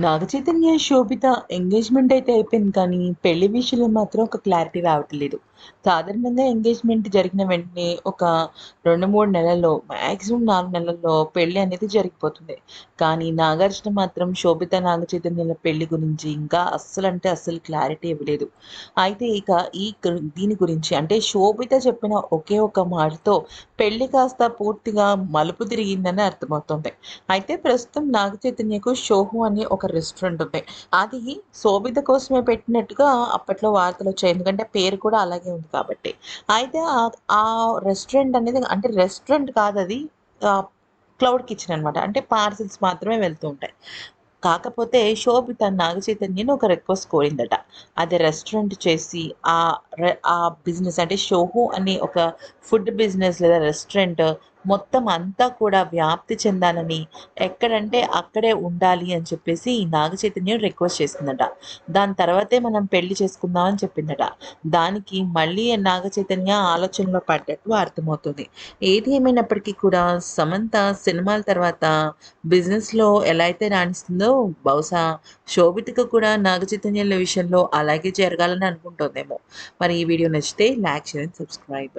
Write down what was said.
నాగచైతన్య శోభిత engagement అయితే అయిపోయింది కానీ పెళ్ళి విషయంలో మాత్రం ఒక క్లారిటీ రావట్లేదు. సాధారణంగా ఎంగేజ్మెంట్ జరిగిన వెంటనే ఒక రెండు మూడు నెలల్లో మ్యాక్సిమం నాలుగు నెలల్లో పెళ్ళి అనేది జరిగిపోతుంది. కానీ నాగార్జున మాత్రం శోభిత నాగచైతన్యుల పెళ్ళి గురించి ఇంకా అస్సలు అంటే అస్సలు క్లారిటీ ఇవ్వలేదు. అయితే ఇక ఈ దీని గురించి అంటే శోభిత చెప్పిన ఒకే ఒక మాటతో పెళ్ళి కాస్త పూర్తిగా మలుపు తిరిగిందని అర్థమవుతుంది. అయితే ప్రస్తుతం నాగచైతన్యకు షోహు అని ఒక రెస్టారెంట్ ఉంది అది శోభిత కోసమే పెట్టినట్టుగా అప్పట్లో వార్తలు వచ్చాయి. ఎందుకంటే పేరు కూడా అలాగే ఉంది కాబట్టి. అయితే ఆ రెస్టారెంట్ అనేది అంటే రెస్టారెంట్ కాదు అది క్లౌడ్ కిచెన్ అనమాట అంటే పార్సిల్స్ మాత్రమే వెళ్తూ ఉంటాయి. కాకపోతే శోభిత నాగ చైతన్యని ఒక రిక్వెస్ట్ కోరిందట. అది రెస్టారెంట్ చేసి ఆ ఆ బిజినెస్ అంటే షోహు అనే ఒక ఫుడ్ బిజినెస్ లేదా రెస్టారెంట్ మొత్తం అంతా కూడా వ్యాప్తి చెందాలని ఎక్కడంటే అక్కడే ఉండాలి అని చెప్పేసి ఈ నాగ చైతన్యం రిక్వెస్ట్ చేసిందట. దాని తర్వాతే మనం పెళ్ళి చేసుకుందాం అని చెప్పిందట. దానికి మళ్ళీ నాగ చైతన్య ఆలోచనలో పడ్డట్టు అర్థమవుతుంది. ఏది ఏమైనప్పటికీ కూడా సమంత సినిమాల తర్వాత బిజినెస్లో ఎలా అయితే రాణిస్తుందో బహుశా శోభితకు కూడా నాగ చైతన్యాల విషయంలో అలాగే జరగాలని అనుకుంటుందేమో. మరి ఈ వీడియో నచ్చితే లైక్ చేయండి సబ్స్క్రైబ్